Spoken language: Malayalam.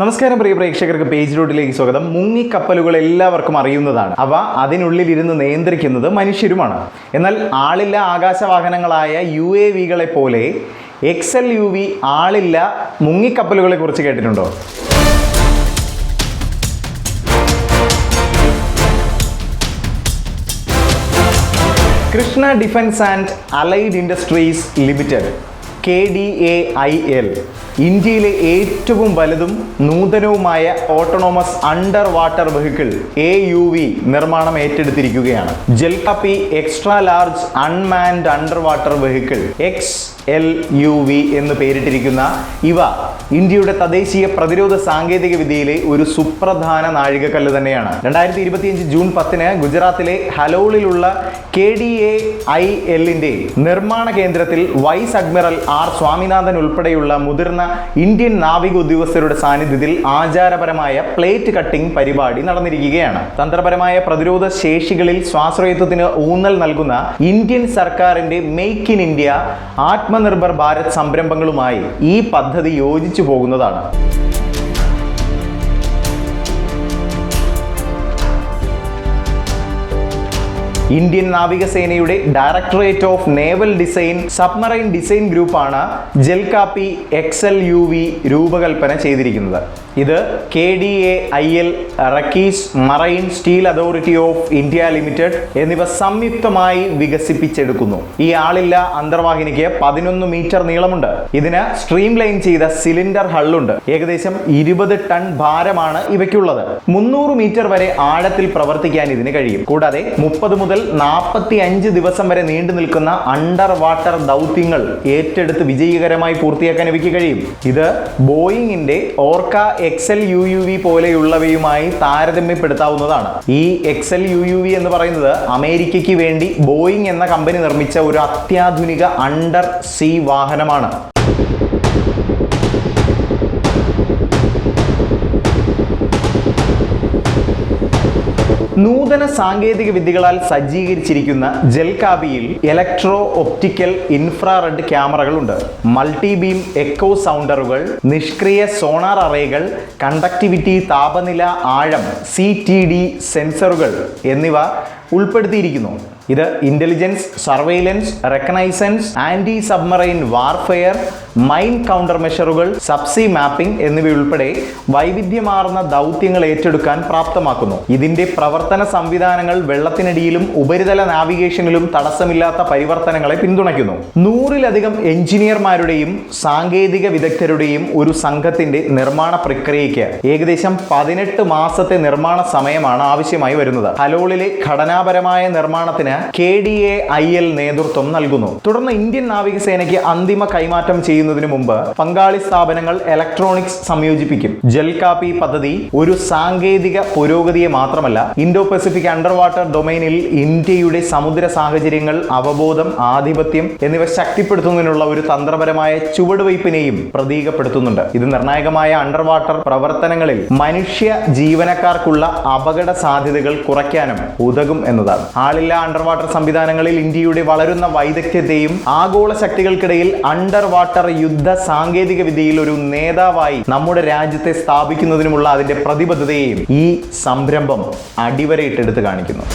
നമസ്കാരം പ്രിയ പ്രേക്ഷകർക്ക് പേജ് റോഡിലേക്ക് സ്വാഗതം. മുങ്ങിക്കപ്പലുകൾ എല്ലാവർക്കും അറിയുന്നതാണ്. അവ അതിനുള്ളിൽ ഇരുന്ന് നിയന്ത്രിക്കുന്നത് മനുഷ്യരുമാണ്. എന്നാൽ ആളില്ല ആകാശവാഹനങ്ങളായ യു എ വികളെ പോലെ എക്സ് എൽ യു വി ആളില്ല മുങ്ങിക്കപ്പലുകളെ കുറിച്ച് കേട്ടിട്ടുണ്ടോ? Krishna defence and allied industries limited K D A I L ഇന്ത്യയിലെ ഏറ്റവും വലുതും നൂതനവുമായ autonomous underwater vehicle A U V നിർമ്മാണം ഏറ്റെടുത്തിരിക്കുകയാണ്. Jalkapi extra large unmanned underwater vehicle X L U V എന്ന് പേരിട്ടിരിക്കുന്ന ഇവ ഇന്ത്യയുടെ തദ്ദേശീയ പ്രതിരോധ സാങ്കേതിക വിദ്യയിലെ ഒരു സുപ്രധാന നാഴികക്കല്ല് തന്നെയാണ്. രണ്ടായിരത്തി ഇരുപത്തിയഞ്ച് ജൂൺ പത്തിന് ഗുജറാത്തിലെ ഹലോളിലുള്ള കെ ഡി എ ഐ എല്ലിന്റെ നിർമ്മാണ കേന്ദ്രത്തിൽ വൈസ് അഡ്മിറൽ ആർ സ്വാമിനാഥൻ ഉൾപ്പെടെയുള്ള മുതിർന്ന ഇന്ത്യൻ നാവിക ഉദ്യോഗസ്ഥരുടെ സാന്നിധ്യത്തിൽ ആചാരപരമായ പ്ലേറ്റ് കട്ടിംഗ് പരിപാടി നടന്നിരിക്കുകയാണ്. തന്ത്രപരമായ പ്രതിരോധ ശേഷികളിൽ സ്വാശ്രയത്വത്തിന് ഊന്നൽ നൽകുന്ന ഇന്ത്യൻ സർക്കാരിന്റെ make in India Atmanirbhar Bharat സംരംഭങ്ങളുമായി ഈ പദ്ധതി യോജിച്ചു പോകുന്നതാണ്. ഇന്ത്യൻ നാവികസേനയുടെ directorate of naval design submarine design ഗ്രൂപ്പാണ് Jalkapi X L U V രൂപകൽപ്പന ചെയ്തിരിക്കുന്നത്. ഇത് K D A I L റക്കീസ് marine steel authority of India limited എന്നിവ സംയുക്തമായി വികസിപ്പിച്ചെടുക്കുന്നു. ഈ ആളില്ല അന്തർവാഹിനിക്ക് പതിനൊന്ന് മീറ്റർ നീളമുണ്ട്. ഇതിന് സ്ട്രീം ലൈൻ ചെയ്ത സിലിണ്ടർ ഹള്ളുണ്ട്. ഏകദേശം ഇരുപത് ടൺ ഭാരമാണ് ഇവയ്ക്കുള്ളത്. മുന്നൂറ് മീറ്റർ വരെ ആഴത്തിൽ പ്രവർത്തിക്കാൻ ഇതിന് കഴിയും. കൂടാതെ മുപ്പത് മുതൽ നാൽപ്പത്തി അഞ്ച് ദിവസം വരെ നീണ്ടു നിൽക്കുന്ന അണ്ടർ വാട്ടർ ദൗത്യങ്ങൾ ഏറ്റെടുത്ത് വിജയകരമായി പൂർത്തിയാക്കാൻ ഇവയ്ക്ക് കഴിയും. ഇത് ബോയിങ്ങിന്റെ Orca X L U U V പോലെയുള്ളവയുമായി താരതമ്യപ്പെടുത്താവുന്നതാണ്. ഈ എക്സൽ യു യു വി എന്ന് പറയുന്നത് അമേരിക്കയ്ക്ക് വേണ്ടി ബോയിങ് എന്ന കമ്പനി നിർമ്മിച്ച ഒരു അത്യാധുനിക അണ്ടർ സീ വാഹനമാണ്. നൂതന സാങ്കേതിക വിദ്യകളാൽ സജ്ജീകരിച്ചിരിക്കുന്ന ജൽകാബിയിൽ ഇലക്ട്രോ ഒപ്റ്റിക്കൽ ഇൻഫ്രാറെഡ് ക്യാമറകളുണ്ട്. മൾട്ടി ബീം എക്കോ സൗണ്ടറുകൾ നിഷ്ക്രിയ സോണാർ അറേകൾ കണ്ടക്ടിവിറ്റി താപനില ആഴം സി സെൻസറുകൾ എന്നിവ ഉൾപ്പെടുത്തിയിരിക്കുന്നു. ഇത് intelligence surveillance reconnaissance anti submarine warfare mine counter മെഷറുകൾ subsea mapping എന്നിവയുൾപ്പെടെ വൈവിധ്യമാർന്ന ദൗത്യങ്ങൾ ഏറ്റെടുക്കാൻ പ്രാപ്തമാക്കുന്നു. ഇതിന്റെ പ്രവർത്തന സംവിധാനങ്ങൾ വെള്ളത്തിനടിയിലും ഉപരിതല നാവിഗേഷനിലും തടസ്സമില്ലാത്ത പരിവർത്തനങ്ങളെ പിന്തുണയ്ക്കുന്നു. നൂറിലധികം എഞ്ചിനീയർമാരുടെയും സാങ്കേതിക വിദഗ്ധരുടെയും ഒരു സംഘത്തിന്റെ നിർമ്മാണ പ്രക്രിയയ്ക്ക് ഏകദേശം പതിനെട്ട് മാസത്തെ നിർമ്മാണ സമയമാണ് ആവശ്യമായി വരുന്നത്. ഹലോളിലെ ഘടനാപരമായ നിർമ്മാണത്തിന് K D A I L നേതൃത്വം നൽകുന്നു. തുടർന്ന് ഇന്ത്യൻ നാവികസേനയ്ക്ക് അന്തിമ കൈമാറ്റം ചെയ്യുന്നതിന് മുമ്പ് പങ്കാളി സ്ഥാപനങ്ങൾ ഇലക്ട്രോണിക്സ് സംയോജിപ്പിക്കും. ജൽകാപ്പി പദ്ധതി ഒരു സാങ്കേതിക പുരോഗതിയെ മാത്രമല്ല ഇൻഡോ പസഫിക് അണ്ടർ വാട്ടർ ഡൊമൈനിൽ ഇന്ത്യയുടെ സമുദ്ര സാഹചര്യങ്ങൾ അവബോധം ആധിപത്യം എന്നിവ ശക്തിപ്പെടുത്തുന്നതിനുള്ള ഒരു തന്ത്രപരമായ ചുവടുവയ്പ്പിനെയും പ്രതീകപ്പെടുത്തുന്നുണ്ട്. ഇത് നിർണായകമായ അണ്ടർ വാട്ടർ പ്രവർത്തനങ്ങളിൽ മനുഷ്യ ജീവനക്കാർക്കുള്ള അപകട സാധ്യതകൾ കുറയ്ക്കാനും ഉതകും എന്നതാണ്. ആളില്ല അണ്ടർ വാട്ടർ സംവിധാനങ്ങളിൽ ഇന്ത്യയുടെ വളരുന്ന വൈദഗ്ധ്യത്തെയും ആഗോള ശക്തികൾക്കിടയിൽ അണ്ടർ വാട്ടർ യുദ്ധ സാങ്കേതിക വിദ്യയിൽ ഒരു നേതാവായി നമ്മുടെ രാജ്യത്തെ സ്ഥാപിക്കുന്നതിനുമുള്ള അതിന്റെ പ്രതിബദ്ധതയെയും ഈ സംരംഭം അടിവരയിട്ടെടുത്ത് കാണിക്കുന്നു.